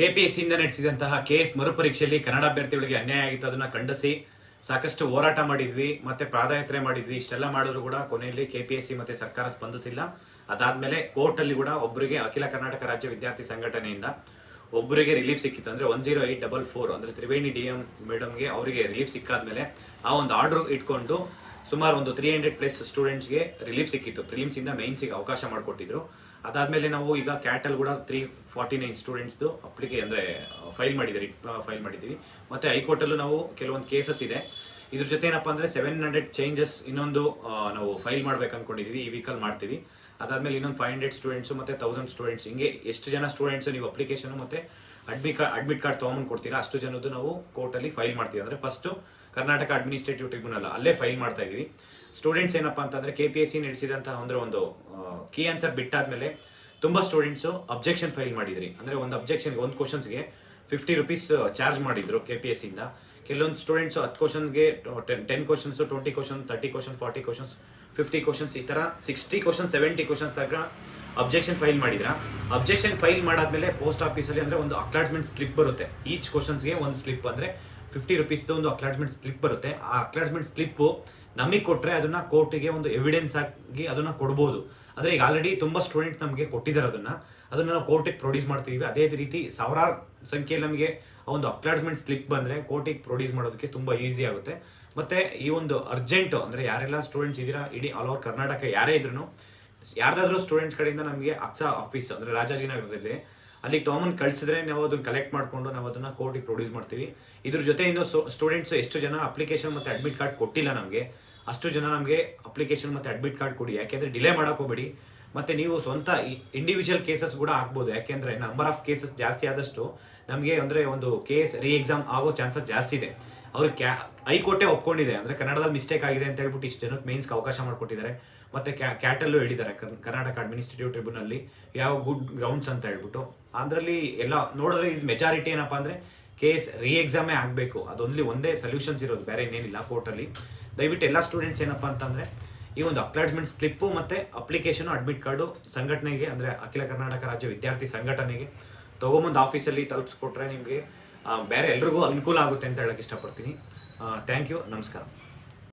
ಕೆಪಿಎಸ್ಸಿಯಿಂದ ನಡೆಸಿದಂತಹ KS ಮರುಪರೀಕ್ಷೆಯಲ್ಲಿ Kannada ಅಭ್ಯರ್ಥಿಗಳಿಗೆ ಅನ್ಯಾಯ ಆಗಿತ್ತು. ಅದನ್ನು ಖಂಡಿಸಿ ಸಾಕಷ್ಟು ಹೋರಾಟ ಮಾಡಿದ್ವಿ, ಮತ್ತೆ ಪಾದಯಾತ್ರೆ ಮಾಡಿದ್ವಿ. ಇಷ್ಟೆಲ್ಲ ಮಾಡಿದ್ರು ಕೂಡ ಕೊನೆಯಲ್ಲಿ ಕೆ ಪಿ ಎಸ್ ಸಿ ಮತ್ತೆ ಸರ್ಕಾರ ಸ್ಪಂದಿಸಿಲ್ಲ. ಅದಾದ್ಮೇಲೆ ಕೋರ್ಟ್ ಅಲ್ಲಿ ಕೂಡ ಒಬ್ಬರಿಗೆ ಅಖಿಲ ಕರ್ನಾಟಕ ರಾಜ್ಯ ವಿದ್ಯಾರ್ಥಿ ಸಂಘಟನೆಯಿಂದ ಒಬ್ಬರಿಗೆ ರಿಲೀಫ್ ಸಿಕ್ಕಿತ್ತು. ಅಂದ್ರೆ one zero eight double four, ಅಂದ್ರೆ ತ್ರಿವೇಣಿ ಡಿ ಎಂ ಮೇಡಮ್ಗೆ ಅವರಿಗೆ ರಿಲೀಫ್ ಸಿಕ್ಕಾದ್ಮೇಲೆ ಆ ಒಂದು ಆರ್ಡರ್ ಇಟ್ಕೊಂಡು ಸುಮಾರು ಒಂದು ತ್ರೀ ಹಂಡ್ರೆಡ್ ಪ್ಲಸ್ ಸ್ಟೂಡೆಂಟ್ಸ್ಗೆ ರಿಲೀಫ್ ಸಿಕ್ಕಿತ್ತು. ಪ್ರಿಲಿಮ್ಸ್ ಇಂದ ಮೈನ್ಸಿಗೆ ಅವಕಾಶ ಮಾಡಿಕೊಟ್ಟಿದ್ರು. ಅದಾದ್ಮೇಲೆ ನಾವು ಈಗ ಕ್ಯಾಟಲ್ ಕೂಡ ತ್ರೀ ಫಾರ್ಟಿ ನೈನ್ ಸ್ಟೂಡೆಂಟ್ಸ್ದು ಅಪ್ಲಿಕೆ ಅಂದ್ರೆ ಫೈಲ್ ಮಾಡಿದ್ರಿ ಫೈಲ್ ಮಾಡಿದ್ವಿ ಮತ್ತೆ ಹೈಕೋರ್ಟಲ್ಲೂ ನಾವು ಕೆಲವೊಂದು ಕೇಸಸ್ ಇದೆ. ಇದ್ರ ಜೊತೆ ಏನಪ್ಪ ಅಂದ್ರೆ ಸೆವೆನ್ ಹಂಡ್ರೆಡ್ ಚೇಂಜಸ್ ಇನ್ನೊಂದು ನಾವು ಫೈಲ್ ಮಾಡ್ಬೇಕು ಅಂದ್ಕೊಂಡಿದ್ದೀವಿ ಈ ವೀಕಲ್ಲಿ ಮಾಡ್ತೀವಿ. ಅದಾದ್ಮೇಲೆ ಇನ್ನೊಂದು ಫೈವ್ ಹಂಡ್ರೆಡ್ ಸ್ಟೂಡೆಂಟ್ಸ್ ಮತ್ತೆ ತೌಸಂಡ್ ಸ್ಟೂಡೆಂಟ್ಸ್ ಹಿಂಗೆ ಎಷ್ಟು ಜನ ಸ್ಟೂಡೆಂಟ್ಸ್ ನೀವು ಅಪ್ಲಿಕೇಶನ್ ಮತ್ತೆ ಅಡ್ಮಿಟ್ ಕಾರ್ಡ್ ಅಡ್ಮಿಟ್ ಕಾರ್ಡ್ ತೊಗೊಂಬಂದು ಕೊಡ್ತೀರಾ ಅಷ್ಟು ಜನದ್ದು ನಾವು ಕೋರ್ಟಲ್ಲಿ ಫೈಲ್ ಮಾಡ್ತೀವಿ. ಅಂದ್ರೆ ಫಸ್ಟ್ ಕರ್ನಾಟಕ ಅಡ್ಮಿನಿಸ್ಟ್ರೇಟಿವ್ ಟ್ರಿಬ್ಯುನಲ್ ಅಲ್ಲೇ ಫೈಲ್ ಮಾಡ್ತಾ ಇದೀವಿ. ಸ್ಟೂಡೆಂಟ್ಸ್ ಏನಪ್ಪ ಅಂತಂದ್ರೆ ಕೆ ಪಿ ಎಸ್ ಸಿ ನಡೆಸಿದಂತಹ ಅಂದ್ರೆ ಒಂದು ಕೀ ಆನ್ಸರ್ ಬಿಟ್ಟಾದ್ಮೇಲೆ ತುಂಬಾ ಸ್ಟೂಡೆಂಟ್ಸ್ ಅಬ್ಜೆಕ್ಷನ್ ಫೈಲ್ ಮಾಡಿದ್ರಿ. ಅಂದ್ರೆ ಒಂದು ಅಬ್ಜೆಕ್ಷನ್ಗೆ ಒಂದು ಕ್ವಶನ್ಸ್ಗೆ ಫಿಫ್ಟಿ ರುಪೀಸ್ ಚಾರ್ಜ್ ಮಾಡಿದ್ರು ಕೆ ಪಿ ಎಸ್ ಇಂದ. ಕೆಲವೊಂದು ಸ್ಟೂಡೆಂಟ್ಸ್ ಹತ್ತು ಕ್ವಶನ್ಗೆ ten ten questions twenty question thirty question forty questions fifty questions ಈ ತರ ಸಿಕ್ಸ್ಟಿ ಕ್ವಶನ್ ಸೆವೆಂಟಿ ಕ್ವಶನ್ಸ್ ತಗ ಅಬ್ಜೆಕ್ಷನ್ ಫೈಲ್ ಮಾಡಿದ್ರ. ಅಬ್ಜೆಕ್ಷನ್ ಫೈಲ್ ಮಾಡಾದ್ಮೇಲೆ ಪೋಸ್ಟ್ ಆಫೀಸಲ್ಲಿ ಅಂದ್ರೆ ಒಂದು ಅಕ್ಲಾಟ್ಮೆಂಟ್ ಸ್ಲಿಪ್ ಬರುತ್ತೆ. ಈಚ್ ಕ್ವಶನ್ಸ್ಗೆ ಒಂದು ಸ್ಲಿಪ್ ಅಂದ್ರೆ ಫಿಫ್ಟಿ ರುಪೀಸ್ದು ಒಂದು ಅಕ್ಲಾಟ್ಮೆಂಟ್ ಸ್ಲಿಪ್ ಬರುತ್ತೆ. ಆ ಅಕ್ಲಾಟ್ಮೆಂಟ್ ಸ್ಲಿಪ್ ನಮಗೆ ಕೊಟ್ಟರೆ ಅದನ್ನ ಕೋರ್ಟಿಗೆ ಒಂದು ಎವಿಡೆನ್ಸ್ ಆಗಿ ಅದನ್ನ ಕೊಡ್ಬೋದು. ಅಂದ್ರೆ ಈಗ ಆಲ್ರೆಡಿ ತುಂಬಾ ಸ್ಟೂಡೆಂಟ್ಸ್ ನಮಗೆ ಕೊಟ್ಟಿದ್ದಾರೆ ಅದನ್ನ. ಅದನ್ನ ನಾವು ಕೋರ್ಟಿಗೆ ಪ್ರೊಡ್ಯೂಸ್ ಮಾಡ್ತೀವಿ ಅದೇ ರೀತಿ ಸಾವಿರಾರು ಸಂಖ್ಯೆಯಲ್ಲಿ ನಮಗೆ ಒಂದು ಅಕ್ಲಾಟ್ಮೆಂಟ್ ಸ್ಲಿಪ್ ಬಂದ್ರೆ ಕೋರ್ಟಿಗೆ ಪ್ರೊಡ್ಯೂಸ್ ಮಾಡೋದಕ್ಕೆ ತುಂಬಾ ಈಸಿ ಆಗುತ್ತೆ. ಮತ್ತೆ ಈ ಒಂದು ಅರ್ಜೆಂಟ್ ಅಂದ್ರೆ ಯಾರೆಲ್ಲ ಸ್ಟೂಡೆಂಟ್ಸ್ ಇದ್ದೀರಾ ಇಡೀ ಆಲ್ ಓವರ್ ಕರ್ನಾಟಕ ಯಾರೇ ಇದ್ರು ಯಾರ್ದಾದ್ರೂ ಸ್ಟೂಡೆಂಟ್ಸ್ ಕಡೆಯಿಂದ ನಮಗೆ ಅಕ್ಸಾ ಆಫೀಸ್ ಅಂದ್ರೆ ರಾಜಾಜಿನಗರದಲ್ಲಿ ಅಲ್ಲಿಗೆ ತೊಗೊಂಬಂದು ಕಳಿಸಿದ್ರೆ ನಾವು ಅದನ್ನ ಕಲೆಕ್ಟ್ ಮಾಡ್ಕೊಂಡು ನಾವು ಅದನ್ನ ಕೋರ್ಟಿಗೆ ಪ್ರೊಡ್ಯೂಸ್ ಮಾಡ್ತೀವಿ. ಇದ್ರ ಜೊತೆ ಇನ್ನು ಸ್ಟೂಡೆಂಟ್ಸ್ ಎಷ್ಟು ಜನ ಅಪ್ಲಿಕೇಶನ್ ಮತ್ತೆ ಅಡ್ಮಿಟ್ ಕಾರ್ಡ್ ಕೊಟ್ಟಿಲ್ಲ ನಮಗೆ, ಅಷ್ಟು ಜನ ನಮಗೆ ಅಪ್ಲಿಕೇಶನ್ ಮತ್ತೆ ಅಡ್ಮಿಟ್ ಕಾರ್ಡ್ ಕೊಡಿ. ಯಾಕೆಂದ್ರೆ ಡಿಲೇ ಮಾಡಕ್ ಮತ್ತು ಮತ್ತೆ ನೀವು ಸ್ವಂತ ಇಂಡಿವಿಜುವಲ್ ಕೇಸಸ್ ಕೂಡ ಆಗ್ಬೋದು ಯಾಕೆಂದ್ರೆ ನಂಬರ್ ಆಫ್ ಕೇಸಸ್ ಜಾಸ್ತಿ ಆದಷ್ಟು ನಮಗೆ ಅಂದ್ರೆ ಒಂದು ಕೇಸ್ ರೀ ಎಕ್ಸಾಮ್ ಆಗೋ ಚಾನ್ಸಸ್ ಜಾಸ್ತಿ ಇದೆ. ಅವ್ರಿಗೆ ಕ್ಯಾ, ಹೈಕೋರ್ಟೇ ಒಪ್ಕೊಂಡಿದೆ. ಅಂದರೆ ಕನ್ನಡದಲ್ಲಿ ಮಿಸ್ಟೇಕ್ ಆಗಿದೆ ಅಂತ ಹೇಳ್ಬಿಟ್ಟು ಇಷ್ಟು ಜನಕ್ಕೆ ಮೇನ್ಸ್ಗೆ ಅವಕಾಶ ಮಾಡಿಕೊಟ್ಟಿದ್ದಾರೆ. ಮತ್ತು ಕ್ಯಾ, ಕ್ಯಾಟಲ್ಲೂ ಹೇಳಿದ್ದಾರೆ ಕರ್- ಕರ್ನಾಟಕ ಅಡ್ಮಿನಿಸ್ಟ್ರೇಟಿವ್ ಟ್ರಿಬ್ಯುನಲ್ಲಿ ಯಾವ ಗುಡ್ ಗ್ರೌಂಡ್ಸ್ ಅಂತ ಹೇಳ್ಬಿಟ್ಟು. ಅದರಲ್ಲಿ ಎಲ್ಲ ನೋಡಿದ್ರೆ ಇದು ಮೆಜಾರಿಟಿ ಏನಪ್ಪ ಅಂದರೆ ಕೇಸ್ ರೀ ಎಕ್ಸಾಮೇ ಆಗಬೇಕು. ಅದೊಂದು ಒಂದೇ ಸೊಲ್ಯೂಷನ್ಸ್ ಇರೋದು, ಬೇರೆ ಇನ್ನೇನಿಲ್ಲ ಕೋರ್ಟಲ್ಲಿ. ದಯವಿಟ್ಟು ಎಲ್ಲ ಸ್ಟೂಡೆಂಟ್ಸ್ ಏನಪ್ಪ ಅಂತಂದರೆ ಈ ಒಂದು ಅಪ್ಲಾಟ್ಮೆಂಟ್ ಸ್ಲಿಪ್ಪು ಮತ್ತು ಅಪ್ಲಿಕೇಶನು ಅಡ್ಮಿಟ್ ಕಾರ್ಡು ಸಂಘಟನೆಗೆ, ಅಂದರೆ ಅಖಿಲ ಕರ್ನಾಟಕ ರಾಜ್ಯ ವಿದ್ಯಾರ್ಥಿ ಸಂಘಟನೆಗೆ ತೊಗೊಂಬಂದು ಆಫೀಸಲ್ಲಿ ತಲುಪಿಸ್ಕೊಟ್ರೆ ನಿಮಗೆ ಬೇರೆ ಎಲ್ರಿಗೂ ಅನುಕೂಲ ಆಗುತ್ತೆ ಅಂತ ಹೇಳಕ್ ಇಷ್ಟಪಡ್ತೀನಿ. ಥ್ಯಾಂಕ್ ಯು ನಮಸ್ಕಾರ.